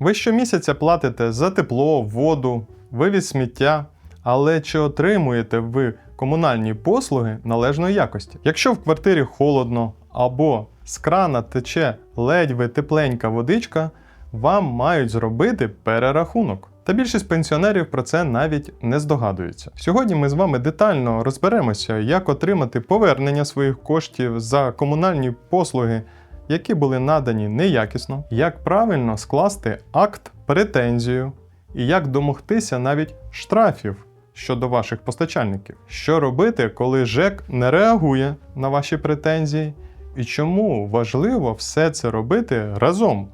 Ви щомісяця платите за тепло, воду, вивіз сміття, але чи отримуєте ви комунальні послуги належної якості? Якщо в квартирі холодно або з крана тече ледь-ви тепленька водичка, вам мають зробити перерахунок. Та більшість пенсіонерів про це навіть не здогадуються. Сьогодні ми з вами детально розберемося, як отримати повернення своїх коштів за комунальні послуги, які були надані неякісно, як правильно скласти акт претензію і як домогтися навіть штрафів щодо ваших постачальників. Що робити, коли ЖЕК не реагує на ваші претензії, і чому важливо все це робити разом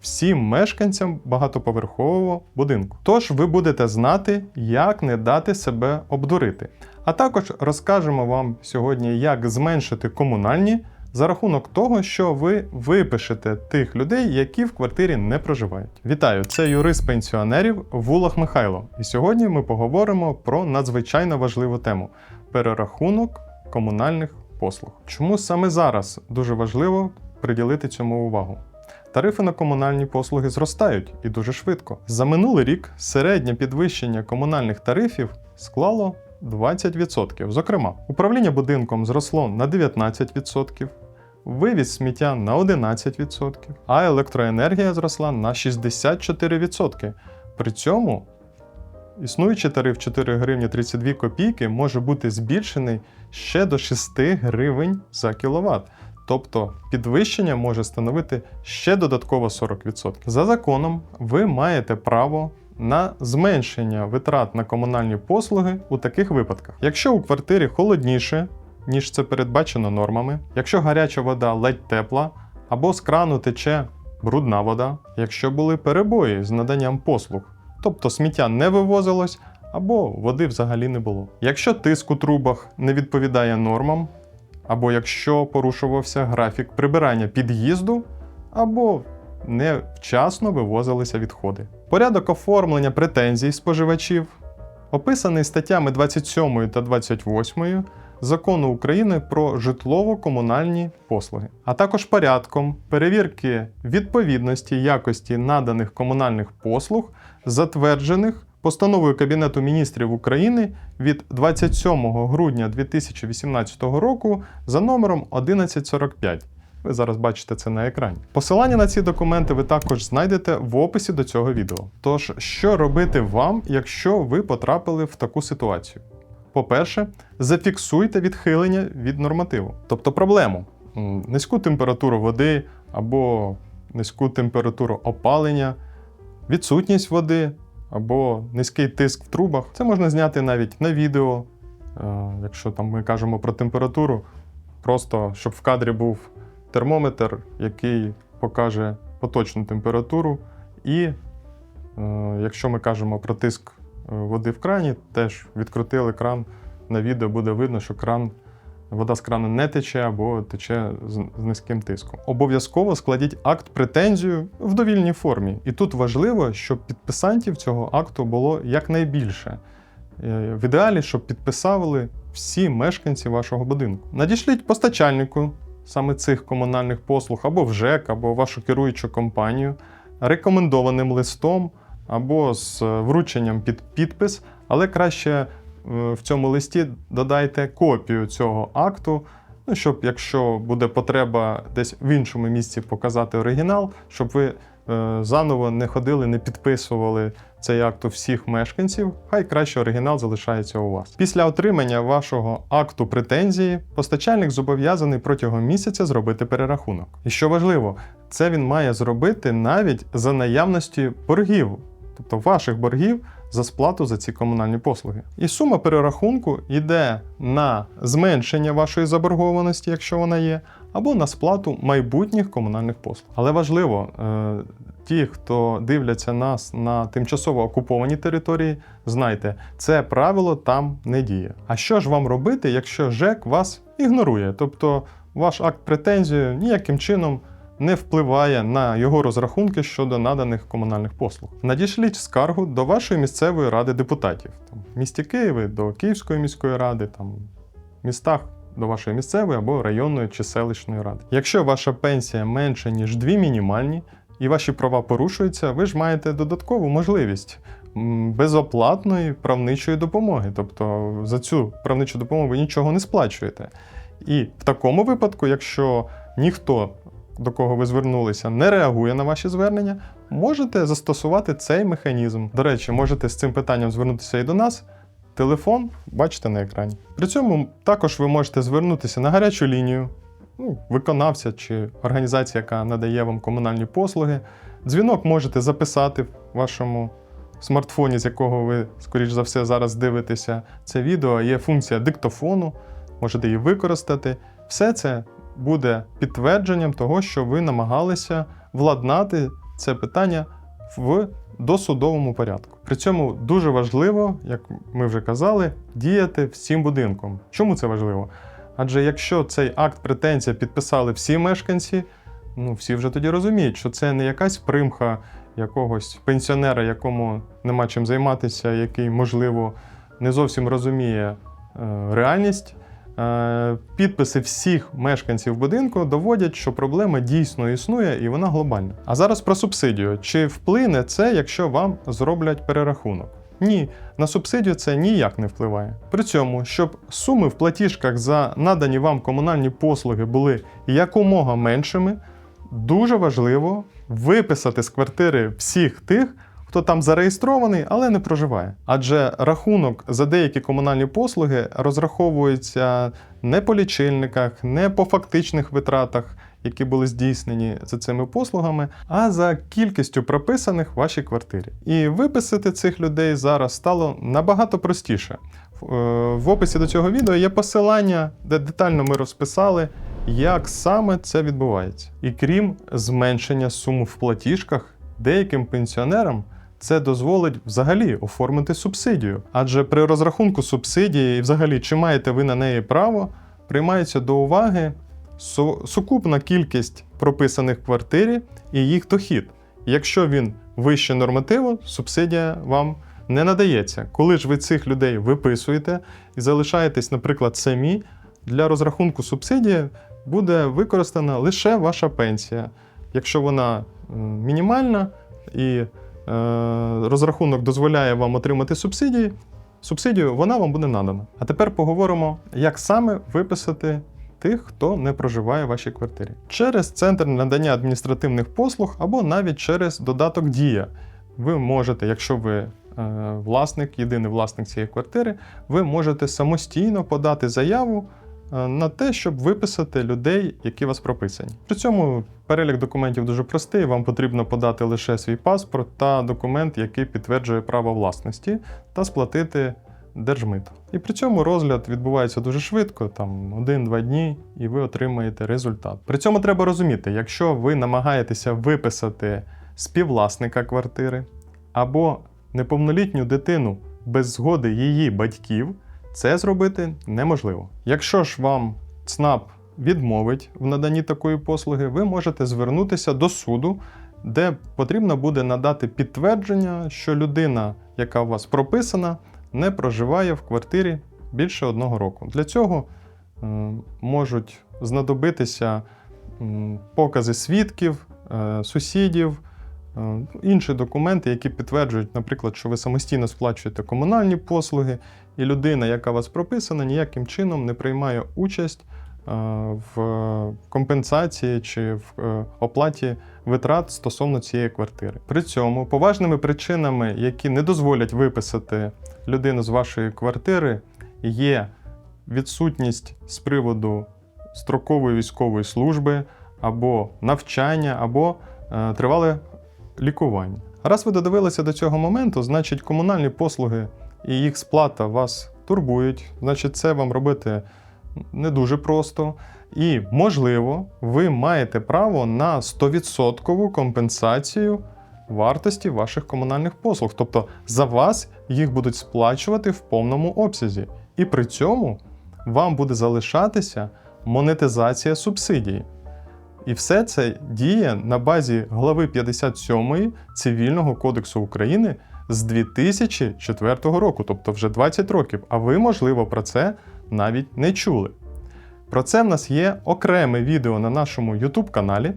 всім мешканцям багатоповерхового будинку. Тож ви будете знати, як не дати себе обдурити. А також розкажемо вам сьогодні, як зменшити комунальні за рахунок того, що ви випишете тих людей, які в квартирі не проживають. Вітаю! Це юрист пенсіонерів Вулах Михайло. І сьогодні ми поговоримо про надзвичайно важливу тему перерахунок комунальних послуг. Чому саме зараз дуже важливо приділити цьому увагу? Тарифи на комунальні послуги зростають і дуже швидко. За минулий рік середнє підвищення комунальних тарифів склало 20%. Зокрема, управління будинком зросло на 19%, вивіз сміття на 11%, а електроенергія зросла на 64%. При цьому існуючий тариф 4 гривні 32 копійки може бути збільшений ще до 6 гривень за кіловат. Тобто підвищення може становити ще додатково 40%. За законом, ви маєте право на зменшення витрат на комунальні послуги у таких випадках. Якщо у квартирі холодніше, ніж це передбачено нормами, якщо гаряча вода ледь тепла, або з крану тече брудна вода, якщо були перебої з наданням послуг, тобто сміття не вивозилось або води взагалі не було. Якщо тиск у трубах не відповідає нормам, або якщо порушувався графік прибирання під'їзду, або невчасно вивозилися відходи. Порядок оформлення претензій споживачів описаний статтями 27 та 28 Закону України про житлово-комунальні послуги, а також порядком перевірки відповідності якості наданих комунальних послуг, затверджених постановою Кабінету міністрів України від 27 грудня 2018 року за номером 1145. Ви зараз бачите це на екрані. Посилання на ці документи ви також знайдете в описі до цього відео. Тож, що робити вам, якщо ви потрапили в таку ситуацію? По-перше, зафіксуйте відхилення від нормативу, тобто проблему, низьку температуру води або низьку температуру опалення, відсутність води або низький тиск в трубах. Це можна зняти навіть на відео, е, якщо там ми кажемо про температуру, просто щоб в кадрі був термометр, який покаже поточну температуру. І е, якщо ми кажемо про тиск е, води в крані, теж відкрутили кран. На відео буде видно, що кран, вода з крану не тече або тече з, низьким тиском. Обов'язково складіть акт претензію в довільній формі. І тут важливо, щоб підписантів цього акту було якнайбільше. Е, В ідеалі, щоб підписали всі мешканці вашого будинку. Надішліть постачальнику саме цих комунальних послуг або в ЖЕК, або вашу керуючу компанію рекомендованим листом або з е, врученням під підпис, але краще е, в цьому листі додайте копію цього акту. Ну, щоб якщо буде потреба десь в іншому місці показати оригінал, щоб ви заново не ходили, не підписували цей акт у всіх мешканців, хай краще оригінал залишається у вас. Після отримання вашого акту претензії постачальник зобов'язаний протягом місяця зробити перерахунок. І що важливо, це він має зробити навіть за наявності боргів, тобто ваших боргів за сплату за ці комунальні послуги. І сума перерахунку йде на зменшення вашої заборгованості, якщо вона є, або на сплату майбутніх комунальних послуг. Але важливо, е, ті, хто дивляться нас на тимчасово окупованій території, знайте, це правило там не діє. А що ж вам робити, якщо ЖЕК вас ігнорує? Тобто ваш акт претензії ніяким чином не впливає на його розрахунки щодо наданих комунальних послуг. Надішліть скаргу до вашої місцевої ради депутатів, там, в місті Києві до Київської міської ради, там, в містах до вашої місцевої або районної чи селищної ради. Якщо ваша пенсія менше, ніж дві мінімальні, і ваші права порушуються, ви ж маєте додаткову можливість безоплатної правничої допомоги. Тобто за цю правничу допомогу ви нічого не сплачуєте. І в такому випадку, якщо ніхто до кого ви звернулися, не реагує на ваші звернення, можете застосувати цей механізм. До речі, можете з цим питанням звернутися і до нас. Телефон бачите на екрані. При цьому також ви можете звернутися на гарячу лінію, ну, виконавця чи організація, яка надає вам комунальні послуги. Дзвінок можете записати в вашому смартфоні, з якого ви, скоріш за все, зараз дивитеся це відео. Є функція диктофону, можете її використати. Все це буде підтвердженням того, що ви намагалися владнати це питання в досудовому порядку. При цьому дуже важливо, як ми вже казали, діяти всім будинком. Чому це важливо? Адже якщо цей акт претензія підписали всі мешканці, ну всі вже тоді розуміють, що це не якась примха якогось пенсіонера, якому нема чим займатися, який, можливо, не зовсім розуміє е, реальність. Е, Підписи всіх мешканців будинку доводять, що проблема дійсно існує і вона глобальна. А зараз про субсидію. Чи вплине це, якщо вам зроблять перерахунок? Ні, на субсидію це ніяк не впливає. При цьому, щоб суми в платіжках за надані вам комунальні послуги були якомога меншими, дуже важливо виписати з квартири всіх тих, хто там зареєстрований, але не проживає. Адже рахунок за деякі комунальні послуги розраховується не по лічильниках, не по фактичних витратах, які були здійснені за цими послугами, а за кількістю прописаних в вашій квартирі. І виписати цих людей зараз стало набагато простіше. В- е, описі до цього відео є посилання, де детально ми розписали, як саме це відбувається. І крім зменшення сум в платіжках, деяким пенсіонерам це дозволить взагалі оформити субсидію. Адже при розрахунку субсидії, і взагалі, чи маєте ви на неї право, приймається до уваги су- сукупна кількість прописаних в квартирі і їх дохід. Якщо він вище нормативу, субсидія вам не надається. Коли ж ви цих людей виписуєте і залишаєтесь, наприклад, самі, для розрахунку субсидії буде використана лише ваша пенсія. Якщо вона мінімальна і розрахунок дозволяє вам отримати субсидії, субсидію вона вам буде надана. А тепер поговоримо, як саме виписати тих, хто не проживає в вашій квартирі. Через центр надання адміністративних послуг або навіть через додаток Дія. Ви можете, якщо ви е, власник, єдиний власник цієї квартири, ви можете самостійно подати заяву е, на те, щоб виписати людей, які у вас прописані. При цьому перелік документів дуже простий. Вам потрібно подати лише свій паспорт та документ, який підтверджує право власності, та сплатити держмито. І при цьому розгляд відбувається дуже швидко, там один-два дні, і ви отримаєте результат. При цьому треба розуміти, якщо ви намагаєтеся виписати співвласника квартири або неповнолітню дитину без згоди її батьків, це зробити неможливо. Якщо ж вам ЦНАП відмовить в наданні такої послуги, ви можете звернутися до суду, де потрібно буде надати підтвердження, що людина, яка у вас прописана, не проживає в квартирі більше одного року. Для цього е, можуть знадобитися покази свідків, е, сусідів, інші документи, які підтверджують, наприклад, що ви самостійно сплачуєте комунальні послуги, і людина, яка вас прописана, ніяким чином не приймає участь е, в компенсації чи в е, оплаті витрат стосовно цієї квартири. При цьому поважними причинами, які не дозволять виписати людину з вашої квартири, є відсутність з приводу строкової військової служби або навчання, або е, тривале лікування. Раз ви додивилися до цього моменту, значить комунальні послуги і їх сплата вас турбують, значить, це вам робити не дуже просто. І, можливо, ви маєте право на 100% компенсацію вартості ваших комунальних послуг. Тобто за вас їх будуть сплачувати в повному обсязі. І при цьому вам буде залишатися монетизація субсидії. І все це діє на базі глави 57 Цивільного кодексу України з 2004 року, тобто вже 20 років. А ви, можливо, про це навіть не чули. Про це в нас є окреме відео на нашому YouTube каналі.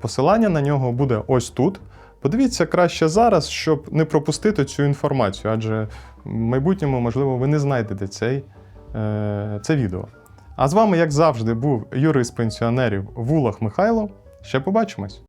Посилання на нього буде ось тут. Подивіться краще зараз, щоб не пропустити цю інформацію, адже в майбутньому, можливо, ви не знайдете цей, е, це відео. А з вами, як завжди, був юрист пенсіонерів Вулах Михайло. Ще побачимось!